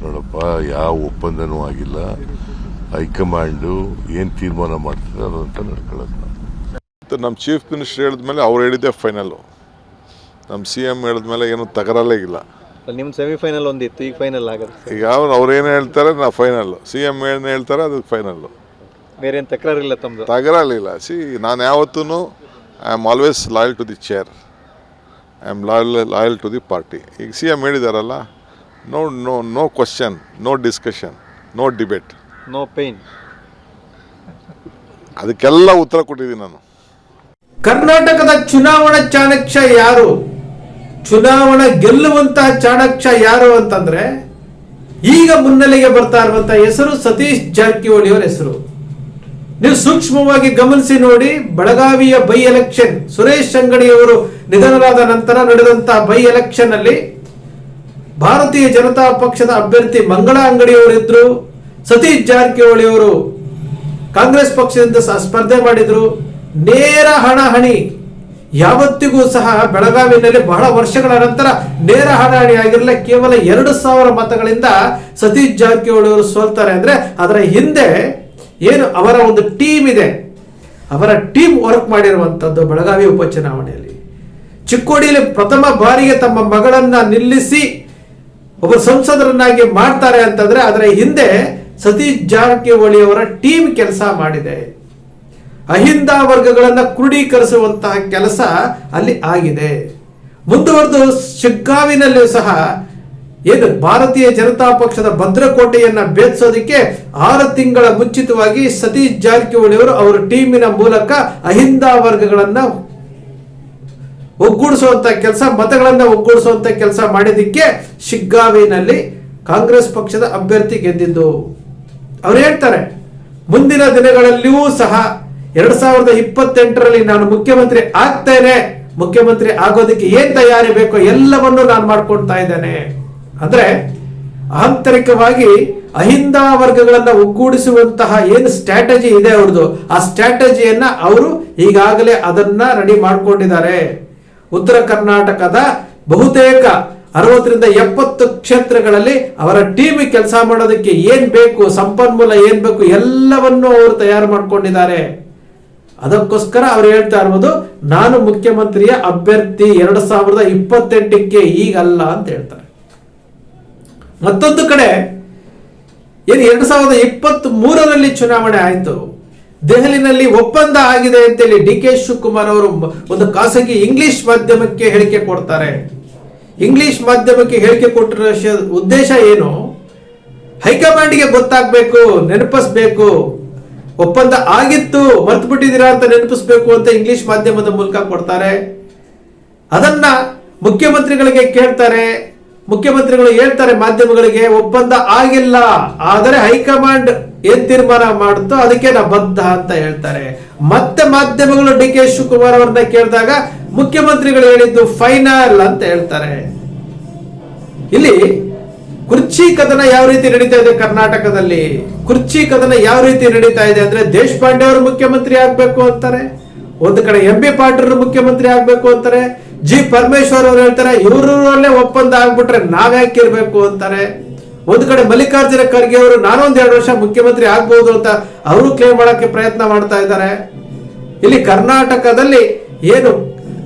ನೋಡಪ್ಪ ಯಾವ ಒಪ್ಪಂದನೂ ಆಗಿಲ್ಲ. ಹೈಕಮಾಂಡು ಏನು ತೀರ್ಮಾನ ಮಾಡ್ತಾರೆ ಅದಂತ ನಡ್ಕೊಳ್ಳೋದು ನಾವು. ನಮ್ಮ ಚೀಫ್ ಮಿನಿಸ್ಟರ್ ಹೇಳಿದ್ಮೇಲೆ ಅವ್ರು ಹೇಳಿದ್ದೆ ಫೈನಲು ನಮ್ಮ ಸಿ ಎಂ ಹೇಳಿದ್ಮೇಲೆ ಏನು ತಗರಲ್ಲೇ ಇಲ್ಲ. ನಿಮ್ಮ ಸೆಮಿಫೈನಲ್ ಒಂದಿತ್ತು ಈಗ ಫೈನಲ್ ಆಗುತ್ತೆ ಈಗ ಅವ್ರು ಅವ್ರೇನು ಹೇಳ್ತಾರೆ ನಾ ಫೈನಲ್ಲು ಸಿ ಎಂ ಏನು ಹೇಳ್ತಾರೆ ಅದು ಫೈನಲ್ಲು ಬೇರೆ ಏನು ತಕರಾರಿಲ್ಲ ತಮ್ಮದು ತಗರಲಿಲ್ಲ ಸಿ ನಾನು ಯಾವತ್ತೂ I am always loyal to the chair I am loyal loyal to the party ಈಗ C M ಹೇಳಿದಾರಲ್ಲ no no no question no discussion no debate no pain ಅದಕ್ಕೆಲ್ಲ ಉತ್ತರ ಕೊಟ್ಟಿದ್ದೀನಿ ನಾನು. ಕರ್ನಾಟಕದ ಚುನಾವಣಾ ಚಾಣಕ್ಯ ಯಾರು? ಚುನಾವಣಾ ಗೆಲ್ಲುವಂತಹ ಚಾಣಕ್ಯ ಯಾರು ಅಂತಂದ್ರೆ ಈಗ ಮುನ್ನೆಲೆಗೆ ಬರ್ತಾ ಇರುವಂತಹ ಹೆಸರು ಸತೀಶ್ ಜಾರಕಿಹೊಳಿ ಅವರ ಹೆಸರು. ನೀವು ಸೂಕ್ಷ್ಮವಾಗಿ ಗಮನಿಸಿ ನೋಡಿ ಬೆಳಗಾವಿಯ ಬೈ ಎಲೆಕ್ಷನ್ ಸುರೇಶ್ ಅಂಗಡಿ ಅವರು ನಿಧನರಾದ ನಂತರ ನಡೆದಂತಹ ಬೈ ಎಲೆಕ್ಷನ್ ಅಲ್ಲಿ ಭಾರತೀಯ ಜನತಾ ಪಕ್ಷದ ಅಭ್ಯರ್ಥಿ ಮಂಗಳ ಅಂಗಡಿಯವರಿದ್ರು, ಸತೀಶ್ ಜಾರಕಿಹೊಳಿ ಅವರು ಕಾಂಗ್ರೆಸ್ ಪಕ್ಷದಿಂದ ಸ್ಪರ್ಧೆ ಮಾಡಿದ್ರು. ನೇರ ಹಣಾಹಣಿ ಯಾವತ್ತಿಗೂ ಸಹ ಬೆಳಗಾವಿನಲ್ಲಿ ಬಹಳ ವರ್ಷಗಳ ನಂತರ ನೇರ ಹಣಹಣಿ ಆಗಿರಲಿಲ್ಲ ಕೇವಲ ಎರಡು ಸಾವಿರ ಮತಗಳಿಂದ ಸತೀಶ್ ಜಾರಕಿಹೊಳಿ ಅವರು ಸೋಲ್ತಾರೆ ಅಂದ್ರೆ ಅದರ ಹಿಂದೆ ಏನು ಅವರ ಒಂದು ಟೀಮ್ ಇದೆ. ಅವರ ಟೀಮ್ ವರ್ಕ್ ಮಾಡಿರುವಂತದ್ದು ಬೆಳಗಾವಿ ಉಪಚುನಾವಣೆಯಲ್ಲಿ. ಚಿಕ್ಕೋಡಿಯಲ್ಲಿ ಪ್ರಥಮ ಬಾರಿಗೆ ತಮ್ಮ ಮಗಳನ್ನ ನಿಲ್ಲಿಸಿ ಒಬ್ಬ ಸಂಸದರನ್ನಾಗಿ ಮಾಡ್ತಾರೆ ಅಂತಂದ್ರೆ ಅದರ ಹಿಂದೆ ಸತೀಶ್ ಜಾರಕಿಹೊಳಿ ಅವರ ಟೀಮ್ ಕೆಲಸ ಮಾಡಿದೆ. ಅಹಿಂದ ವರ್ಗಗಳನ್ನ ಕ್ರೋಢೀಕರಿಸುವಂತಹ ಕೆಲಸ ಅಲ್ಲಿ ಆಗಿದೆ. ಮುಂದುವರೆದು ಶಿಗ್ಗಾವಿನಲ್ಲೂ ಸಹ ಏನು ಭಾರತೀಯ ಜನತಾ ಪಕ್ಷದ ಭದ್ರಕೋಟೆಯನ್ನ ಭೇದಿಸೋದಕ್ಕೆ ಆರು ತಿಂಗಳ ಮುಂಚಿತವಾಗಿ ಸತೀಶ್ ಜಾರಕಿಹೊಳಿ ಅವರು ಅವರ ಟೀಮಿನ ಮೂಲಕ ಅಹಿಂದ ವರ್ಗಗಳನ್ನ ಒಗ್ಗೂಡಿಸುವಂತ ಕೆಲಸ, ಮತಗಳನ್ನ ಒಗ್ಗೂಡಿಸುವಂತ ಕೆಲಸ ಮಾಡಿದಕ್ಕೆ ಶಿಗ್ಗಾವಿನಲ್ಲಿ ಕಾಂಗ್ರೆಸ್ ಪಕ್ಷದ ಅಭ್ಯರ್ಥಿ ಗೆದ್ದಿದ್ದು. ಅವ್ರು ಹೇಳ್ತಾರೆ, ಮುಂದಿನ ದಿನಗಳಲ್ಲಿಯೂ ಸಹ ಎರಡ್ ಸಾವಿರದ ಇಪ್ಪತ್ತೆಂಟರಲ್ಲಿ ನಾನು ಮುಖ್ಯಮಂತ್ರಿ ಆಗ್ತೇನೆ. ಮುಖ್ಯಮಂತ್ರಿ ಆಗೋದಕ್ಕೆ ಏನ್ ತಯಾರಿ ಬೇಕೋ ಎಲ್ಲವನ್ನು ನಾನು ಮಾಡ್ಕೊಳ್ತಾ ಇದ್ದೇನೆ. ಅಂದ್ರೆ ಆಂತರಿಕವಾಗಿ ಅಹಿಂದ ವರ್ಗಗಳನ್ನ ಒಗ್ಗೂಡಿಸುವಂತಹ ಏನು ಸ್ಟ್ರಾಟಜಿ ಇದೆ ಅವ್ರದ್ದು ಆ ಸ್ಟ್ರಾಟಜಿಯನ್ನ ಅವರು ಈಗಾಗಲೇ ಅದನ್ನ ರೆಡಿ ಮಾಡ್ಕೊಂಡಿದ್ದಾರೆ. ಉತ್ತರ ಕರ್ನಾಟಕದ ಬಹುತೇಕ ಅರವತ್ತರಿಂದ ಎಪ್ಪತ್ತು ಕ್ಷೇತ್ರಗಳಲ್ಲಿ ಅವರ ಟೀಮ್ ಕೆಲಸ ಮಾಡೋದಕ್ಕೆ ಏನ್ ಬೇಕು, ಸಂಪನ್ಮೂಲ ಏನ್ ಬೇಕು ಎಲ್ಲವನ್ನೂ ಅವರು ತಯಾರು ಮಾಡ್ಕೊಂಡಿದ್ದಾರೆ. ಅದಕ್ಕೋಸ್ಕರ ಅವ್ರು ಹೇಳ್ತಾ ಇರ್ಬೋದು ನಾನು ಮುಖ್ಯಮಂತ್ರಿಯ ಅಭ್ಯರ್ಥಿ ಎರಡು ಸಾವಿರದ ಇಪ್ಪತ್ತೆಂಟಕ್ಕೆ ಈಗಲ್ಲ ಅಂತ ಹೇಳ್ತಾರೆ. ಮತ್ತೊಂದು ಕಡೆ, ಏನು ಎರಡು ಸಾವಿರದ ಇಪ್ಪತ್ತ್ ಮೂರರಲ್ಲಿ ಚುನಾವಣೆ ಆಯಿತು. ದೆಹಲಿನಲ್ಲಿ ಒಪ್ಪಂದ ಆಗಿದೆ ಅಂತೇಳಿ ಡಿ ಕೆ ಶಿವಕುಮಾರ್ ಅವರು ಒಂದು ಖಾಸಗಿ ಇಂಗ್ಲಿಷ್ ಮಾಧ್ಯಮಕ್ಕೆ ಹೇಳಿಕೆ ಕೊಡ್ತಾರೆ. ಇಂಗ್ಲಿಷ್ ಮಾಧ್ಯಮಕ್ಕೆ ಹೇಳಿಕೆ ಕೊಟ್ಟಿರೋ ಉದ್ದೇಶ ಏನು? ಹೈಕಮಾಂಡ್ಗೆ ಗೊತ್ತಾಗಬೇಕು, ನೆನಪಿಸ್ಬೇಕು. ಒಪ್ಪಂದ ಆಗಿತ್ತು ಮರ್ತು ಬಿಟ್ಟಿದ್ದೀರಾ ಅಂತ ನೆನಪಿಸ್ಬೇಕು ಅಂತ ಇಂಗ್ಲಿಷ್ ಮಾಧ್ಯಮದ ಮೂಲಕ ಕೊಡ್ತಾರೆ. ಅದನ್ನ ಮುಖ್ಯಮಂತ್ರಿಗಳಿಗೆ ಕೇಳ್ತಾರೆ. ಮುಖ್ಯಮಂತ್ರಿಗಳು ಹೇಳ್ತಾರೆ ಮಾಧ್ಯಮಗಳಿಗೆ, ಒಪ್ಪಂದ ಆಗಿಲ್ಲ. ಆದರೆ ಹೈಕಮಾಂಡ್ ಏನ್ ತೀರ್ಮಾನ ಮಾಡುತ್ತೋ ಅದಕ್ಕೆ ನಾ ಬದ್ಧ ಅಂತ ಹೇಳ್ತಾರೆ. ಮತ್ತೆ ಮಾಧ್ಯಮಗಳು ಡಿ ಕೆ ಶಿವಕುಮಾರ್ ಅವ್ರನ್ನ ಕೇಳಿದಾಗ ಮುಖ್ಯಮಂತ್ರಿಗಳು ಹೇಳಿದ್ದು ಫೈನಲ್ ಅಂತ ಹೇಳ್ತಾರೆ. ಇಲ್ಲಿ ಕುರ್ಚಿ ಕದನ ಯಾವ ರೀತಿ ನಡೀತಾ ಇದೆ ಕರ್ನಾಟಕದಲ್ಲಿ? ಕುರ್ಚಿ ಕದನ ಯಾವ ರೀತಿ ನಡೀತಾ ಇದೆ ಅಂದ್ರೆ ದೇಶಪಾಂಡೆ ಅವರು ಮುಖ್ಯಮಂತ್ರಿ ಆಗ್ಬೇಕು ಅಂತಾರೆ. ಒಂದು ಕಡೆ ಎಂ ಬಿ ಪಾಟೀಲ್ ಮುಖ್ಯಮಂತ್ರಿ ಆಗ್ಬೇಕು ಅಂತಾರೆ. ಜಿ ಪರಮೇಶ್ವರ್ ಅವ್ರು ಹೇಳ್ತಾರೆ ಇವ್ರಲ್ಲೇ ಒಪ್ಪಂದ ಆಗ್ಬಿಟ್ರೆ ನಾವ್ಯಾಕೆ ಇರ್ಬೇಕು ಅಂತಾರೆ? ಒಂದು ಕಡೆ ಮಲ್ಲಿಕಾರ್ಜುನ ಖರ್ಗೆ ಅವರು, ನಾನೊಂದ್ ಎರಡು ವರ್ಷ ಮುಖ್ಯಮಂತ್ರಿ ಆಗ್ಬಹುದು ಅಂತ ಅವರು ಕ್ಲೇಮ್ ಮಾಡಕ್ಕೆ ಪ್ರಯತ್ನ ಮಾಡ್ತಾ ಇದ್ದಾರೆ. ಇಲ್ಲಿ ಕರ್ನಾಟಕದಲ್ಲಿ ಏನು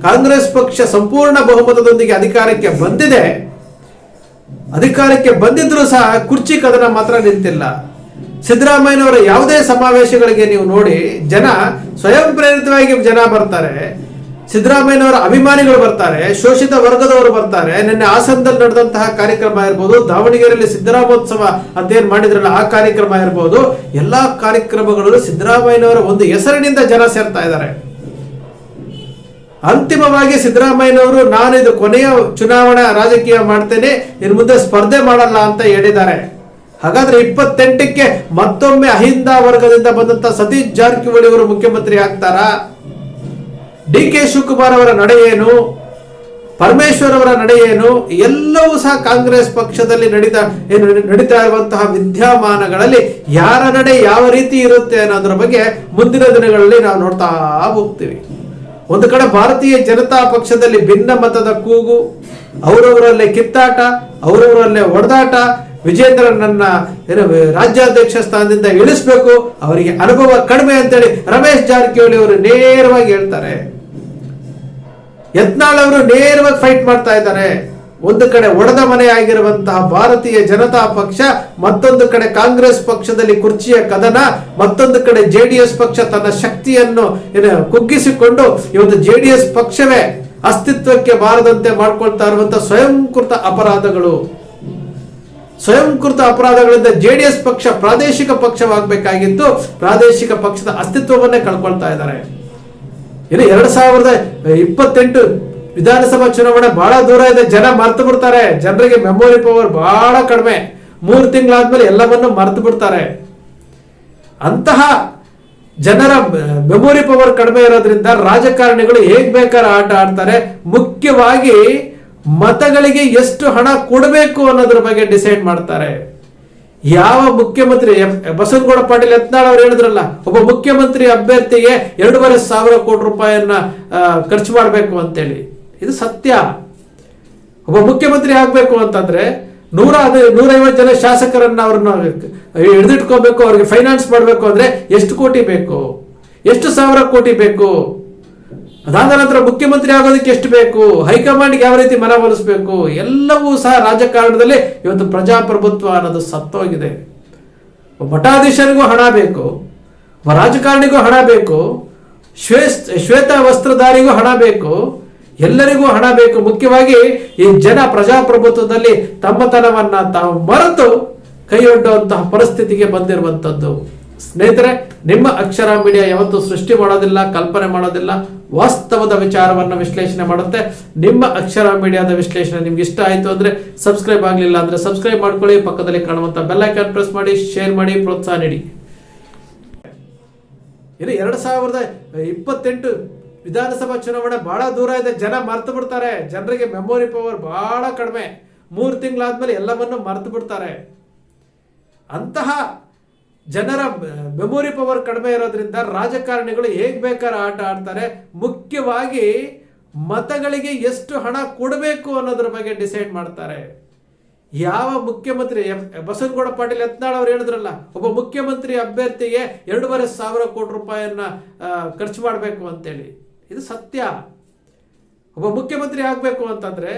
ಕಾಂಗ್ರೆಸ್ ಪಕ್ಷ ಸಂಪೂರ್ಣ ಬಹುಮತದೊಂದಿಗೆ ಅಧಿಕಾರಕ್ಕೆ ಬಂದಿದೆ, ಅಧಿಕಾರಕ್ಕೆ ಬಂದಿದ್ರು ಸಹ ಕುರ್ಚಿ ಕದನ ಮಾತ್ರ ನಿಂತಿಲ್ಲ. ಸಿದ್ದರಾಮಯ್ಯನವರ ಯಾವುದೇ ಸಮಾವೇಶಗಳಿಗೆ ನೀವು ನೋಡಿ, ಜನ ಸ್ವಯಂ ಪ್ರೇರಿತವಾಗಿ ಜನ ಬರ್ತಾರೆ. ಸಿದ್ದರಾಮಯ್ಯನವರ ಅಭಿಮಾನಿಗಳು ಬರ್ತಾರೆ, ಶೋಷಿತ ವರ್ಗದವರು ಬರ್ತಾರೆ. ನಿನ್ನೆ ಹಾಸನದಲ್ಲಿ ನಡೆದಂತಹ ಕಾರ್ಯಕ್ರಮ ಇರ್ಬೋದು, ದಾವಣಗೆರೆಯಲ್ಲಿ ಸಿದ್ದರಾಮೋತ್ಸವ ಅಂತ ಏನ್ ಮಾಡಿದ್ರಲ್ಲ, ಆ ಕಾರ್ಯಕ್ರಮ ಇರ್ಬೋದು. ಎಲ್ಲಾ ಕಾರ್ಯಕ್ರಮಗಳಲ್ಲೂ ಸಿದ್ದರಾಮಯ್ಯನವರ ಒಂದು ಹೆಸರಿನಿಂದ ಜನ ಸೇರ್ತಾ ಇದ್ದಾರೆ. ಅಂತಿಮವಾಗಿ ಸಿದ್ದರಾಮಯ್ಯನವರು ನಾನು ಇದು ಕೊನೆಯ ಚುನಾವಣಾ ರಾಜಕೀಯ ಮಾಡ್ತೇನೆ, ಇನ್ನು ಮುಂದೆ ಸ್ಪರ್ಧೆ ಮಾಡಲ್ಲ ಅಂತ ಹೇಳಿದ್ದಾರೆ. ಹಾಗಾದ್ರೆ ಇಪ್ಪತ್ತೆಂಟಕ್ಕೆ ಮತ್ತೊಮ್ಮೆ ಅಹಿಂದ ವರ್ಗದಿಂದ ಬಂದಂತ ಸತೀಶ್ ಜಾರಕಿಹೊಳಿ ಅವರು ಮುಖ್ಯಮಂತ್ರಿ ಆಗ್ತಾರಾ? ಡಿ ಕೆ ಶಿವಕುಮಾರ್ ಅವರ ನಡೆ ಏನು ಪರಮೇಶ್ವರ್ ಅವರ ನಡೆ ಏನು ಎಲ್ಲವೂ ಸಹ ಕಾಂಗ್ರೆಸ್ ಪಕ್ಷದಲ್ಲಿ ನಡೀತಾ ಏನು ನಡೀತಾ ಇರುವಂತಹ ವಿದ್ಯಮಾನಗಳಲ್ಲಿ ಯಾರ ನಡೆ ಯಾವ ರೀತಿ ಇರುತ್ತೆ ಅನ್ನೋದ್ರ ಬಗ್ಗೆ ಮುಂದಿನ ದಿನಗಳಲ್ಲಿ ನಾವು ನೋಡ್ತಾ ಹೋಗ್ತೀವಿ. ಒಂದು ಕಡೆ ಭಾರತೀಯ ಜನತಾ ಪಕ್ಷದಲ್ಲಿ ಭಿನ್ನ ಮತದ ಕೂಗು, ಅವರವರಲ್ಲೇ ಕಿತ್ತಾಟ, ಅವರವರಲ್ಲೇ ಹೊಡೆದಾಟ ವಿಜೇಂದ್ರನನ್ನ ನನ್ನ ರಾಜ್ಯಾಧ್ಯಕ್ಷ ಸ್ಥಾನದಿಂದ ಇಳಿಸ್ಬೇಕು, ಅವರಿಗೆ ಅನುಭವ ಕಡಿಮೆ ಅಂತೇಳಿ ರಮೇಶ್ ಜಾರಕಿಹೊಳಿ ಅವರು ನೇರವಾಗಿ ಹೇಳ್ತಾರೆ. ಯತ್ನಾಳ್ ಅವರು ನೇರವಾಗಿ ಫೈಟ್ ಮಾಡ್ತಾ ಇದ್ದಾರೆ ಒಂದು ಕಡೆ ಒಡೆದ ಮನೆ ಆಗಿರುವಂತಹ ಭಾರತೀಯ ಜನತಾ ಪಕ್ಷ, ಮತ್ತೊಂದು ಕಡೆ ಕಾಂಗ್ರೆಸ್ ಪಕ್ಷದಲ್ಲಿ ಕುರ್ಚಿಯ ಕದನ, ಮತ್ತೊಂದು ಕಡೆ ಜೆಡಿಎಸ್ ಪಕ್ಷ ತನ್ನ ಶಕ್ತಿಯನ್ನು ಕುಗ್ಗಿಸಿಕೊಂಡು ಇವತ್ತು ಜೆಡಿಎಸ್ ಪಕ್ಷವೇ ಅಸ್ತಿತ್ವಕ್ಕೆ ಬಾರದಂತೆ ಮಾಡ್ಕೊಳ್ತಾ ಇರುವಂತಹ ಸ್ವಯಂಕೃತ ಅಪರಾಧಗಳು. ಸ್ವಯಂಕೃತ ಅಪರಾಧಗಳಿಂದ ಜೆಡಿಎಸ್ ಪಕ್ಷ ಪ್ರಾದೇಶಿಕ ಪಕ್ಷವಾಗಬೇಕಾಗಿತ್ತು ಪ್ರಾದೇಶಿಕ ಪಕ್ಷದ ಅಸ್ತಿತ್ವವನ್ನೇ ಕಳ್ಕೊಳ್ತಾ ಇದ್ದಾರೆ. ಇನ್ನು ಎರಡ್ ಸಾವಿರದ ಇಪ್ಪತ್ತೆಂಟು ವಿಧಾನಸಭಾ ಚುನಾವಣೆ ಬಹಳ ದೂರ ಇದೆ. ಜನ ಮರ್ತು ಬಿಡ್ತಾರೆ. ಜನರಿಗೆ ಮೆಮೊರಿ ಪವರ್ ಬಹಳ ಕಡಿಮೆ. ಮೂರು ತಿಂಗಳಾದ್ಮೇಲೆ ಎಲ್ಲವನ್ನು ಮರ್ತು ಬಿಡ್ತಾರೆ. ಅಂತಹ ಜನರ ಮೆಮೊರಿ ಪವರ್ ಕಡಿಮೆ ಇರೋದ್ರಿಂದ ರಾಜಕಾರಣಿಗಳು ಹೇಗ್ ಬೇಕಾದ್ರೆ ಆಟ ಆಡ್ತಾರೆ. ಮುಖ್ಯವಾಗಿ ಮತಗಳಿಗೆ ಎಷ್ಟು ಹಣ ಕೊಡಬೇಕು ಅನ್ನೋದ್ರ ಬಗ್ಗೆ ಡಿಸೈಡ್ ಮಾಡ್ತಾರೆ. ಯಾವ ಮುಖ್ಯಮಂತ್ರಿ ಬಸವನಗೌಡ ಪಾಟೀಲ್ ಯತ್ನಾಳ್ ಅವ್ರು ಹೇಳಿದ್ರಲ್ಲ, ಒಬ್ಬ ಮುಖ್ಯಮಂತ್ರಿ ಅಭ್ಯರ್ಥಿಗೆ ಎರಡೂವರೆ ಸಾವಿರ ಕೋಟಿ ರೂಪಾಯಿಯನ್ನ ಖರ್ಚು ಮಾಡಬೇಕು ಅಂತೇಳಿ. ಇದು ಸತ್ಯ. ಒಬ್ಬ ಮುಖ್ಯಮಂತ್ರಿ ಆಗ್ಬೇಕು ಅಂತಂದ್ರೆ ನೂರ ನೂರೈವತ್ತು ಜನ ಶಾಸಕರನ್ನ ಅವ್ರನ್ನ ಹಿಡಿದಿಟ್ಕೋಬೇಕು, ಅವ್ರಿಗೆ ಫೈನಾನ್ಸ್ ಮಾಡಬೇಕು ಅಂದ್ರೆ ಎಷ್ಟು ಕೋಟಿ ಬೇಕು? ಎಷ್ಟು ಸಾವಿರ ಕೋಟಿ ಬೇಕು? ಅದಾದ ನಂತರ ಮುಖ್ಯಮಂತ್ರಿ ಆಗೋದಕ್ಕೆ ಎಷ್ಟು ಬೇಕು? ಹೈಕಮಾಂಡ್ಗೆ ಯಾವ ರೀತಿ ಮನವೊಲಿಸಬೇಕು ಎಲ್ಲವೂ ಸಹ ರಾಜಕಾರಣದಲ್ಲಿ ಇವತ್ತು ಪ್ರಜಾಪ್ರಭುತ್ವ ಅನ್ನೋದು ಸತ್ತೋಗಿದೆ. ಮಠಾಧೀಶನಿಗೂ ಹಣ ಬೇಕು, ರಾಜಕಾರಣಿಗೂ ಹಣ ಬೇಕು ಶ್ವೇ ಶ್ವೇತ ವಸ್ತ್ರಧಾರಿಗೂ ಹಣ ಬೇಕು, ಎಲ್ಲರಿಗೂ ಹಣ ಬೇಕು. ಮುಖ್ಯವಾಗಿ ಈ ಜನ ಪ್ರಜಾಪ್ರಭುತ್ವದಲ್ಲಿ ತಮ್ಮತನವನ್ನ ತಾವು ಮರೆತು ಕೈಯೊಡ್ಡುವಂತಹ ಪರಿಸ್ಥಿತಿಗೆ ಬಂದಿರುವಂತದ್ದು ಸ್ನೇಹಿತರೆ, ನಿಮ್ಮ ಅಕ್ಷರ ಮೀಡಿಯಾ ಯಾವತ್ತೂ ಸೃಷ್ಟಿ ಮಾಡೋದಿಲ್ಲ, ಕಲ್ಪನೆ ಮಾಡೋದಿಲ್ಲ. ವಾಸ್ತವದ ವಿಚಾರವನ್ನು ವಿಶ್ಲೇಷಣೆ ಮಾಡುತ್ತೆ. ನಿಮ್ಮ ಅಕ್ಷರ ಮೀಡಿಯಾದ ವಿಶ್ಲೇಷಣೆ ನಿಮ್ಗೆ ಇಷ್ಟ ಆಯಿತು ಅಂದ್ರೆ ಸಬ್ಸ್ಕ್ರೈಬ್ ಆಗಲಿಲ್ಲ ಅಂದ್ರೆ ಸಬ್ಸ್ಕ್ರೈಬ್ ಮಾಡ್ಕೊಳ್ಳಿ. ಪಕ್ಕದಲ್ಲಿ ಕಾಣುವಂತ ಬೆಲ್ ಐಕಾನ್ ಪ್ರೆಸ್ ಮಾಡಿ, ಶೇರ್ ಮಾಡಿ, ಪ್ರೋತ್ಸಾಹ ನೀಡಿ. ಇನ್ನು ಎರಡು ಸಾವಿರದ ಇಪ್ಪತ್ತೆಂಟು ವಿಧಾನಸಭಾ ಚುನಾವಣೆ ಬಹಳ ದೂರ ಇದೆ. ಜನ ಮರ್ತು ಬಿಡ್ತಾರೆ. ಜನರಿಗೆ ಮೆಮೊರಿ ಪವರ್ ಬಹಳ ಕಡಿಮೆ. ಮೂರು ತಿಂಗಳಾದ್ಮೇಲೆ ಎಲ್ಲವನ್ನು ಮರ್ತು ಬಿಡ್ತಾರೆ. ಅಂತಹ ಜನರ ಮೆಮೊರಿ ಪವರ್ ಕಡಿಮೆ ಇರೋದ್ರಿಂದ ರಾಜಕಾರಣಿಗಳು ಹೇಗ್ ಬೇಕಾದ್ರೆ ಆಟ ಆಡ್ತಾರೆ. ಮುಖ್ಯವಾಗಿ ಮತಗಳಿಗೆ ಎಷ್ಟು ಹಣ ಕೊಡಬೇಕು ಅನ್ನೋದ್ರ ಬಗ್ಗೆ ಡಿಸೈಡ್ ಮಾಡ್ತಾರೆ. ಯಾವ ಮುಖ್ಯಮಂತ್ರಿ ಬಸವನಗೌಡ ಪಾಟೀಲ್ ಯತ್ನಾಳ್ ಅವ್ರು ಹೇಳಿದ್ರಲ್ಲ, ಒಬ್ಬ ಮುಖ್ಯಮಂತ್ರಿ ಅಭ್ಯರ್ಥಿಗೆ ಎರಡೂವರೆ ಸಾವಿರ ಕೋಟಿ ರೂಪಾಯಿಯನ್ನ ಖರ್ಚು ಮಾಡಬೇಕು ಅಂತೇಳಿ. ಇದು ಸತ್ಯ. ಒಬ್ಬ ಮುಖ್ಯಮಂತ್ರಿ ಆಗಬೇಕು ಅಂತಂದ್ರೆ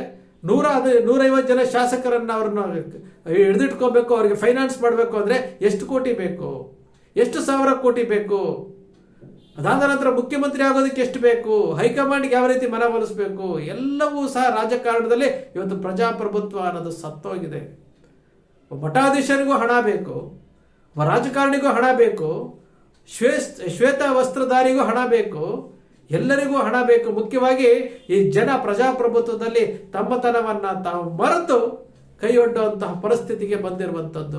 ನೂರ ಅದು ನೂರೈವತ್ತು ಜನ ಶಾಸಕರನ್ನ ಅವ್ರನ್ನ ಹಿಡಿದಿಟ್ಕೋಬೇಕು, ಅವ್ರಿಗೆ ಫೈನಾನ್ಸ್ ಮಾಡಬೇಕು ಅಂದರೆ ಎಷ್ಟು ಕೋಟಿ ಬೇಕು? ಎಷ್ಟು ಸಾವಿರ ಕೋಟಿ ಬೇಕು? ಅದಾದ ನಂತರ ಮುಖ್ಯಮಂತ್ರಿ ಆಗೋದಕ್ಕೆ ಎಷ್ಟು ಬೇಕು? ಹೈಕಮಾಂಡ್ಗೆ ಯಾವ ರೀತಿ ಮನವೊಲಿಸಬೇಕು ಎಲ್ಲವೂ ಸಹ ರಾಜಕಾರಣದಲ್ಲಿ ಇವತ್ತು ಪ್ರಜಾಪ್ರಭುತ್ವ ಅನ್ನೋದು ಸತ್ತೋಗಿದೆ. ಮಠಾಧೀಶರಿಗೂ ಹಣ ಬೇಕು, ರಾಜಕಾರಣಿಗೂ ಹಣ ಬೇಕು ಶ್ವೇ ಶ್ವೇತ ವಸ್ತ್ರಧಾರಿಗೂ ಹಣ ಬೇಕು ಎಲ್ಲರಿಗೂ ಹಣ ಬೇಕು. ಮುಖ್ಯವಾಗಿ ಈ ಜನ ಪ್ರಜಾಪ್ರಭುತ್ವದಲ್ಲಿ ತಮ್ಮತನವನ್ನ ತಾವು ಮರೆತು ಕೈಯೊಡ್ಡುವಂತಹ ಪರಿಸ್ಥಿತಿಗೆ ಬಂದಿರುವಂತದ್ದು.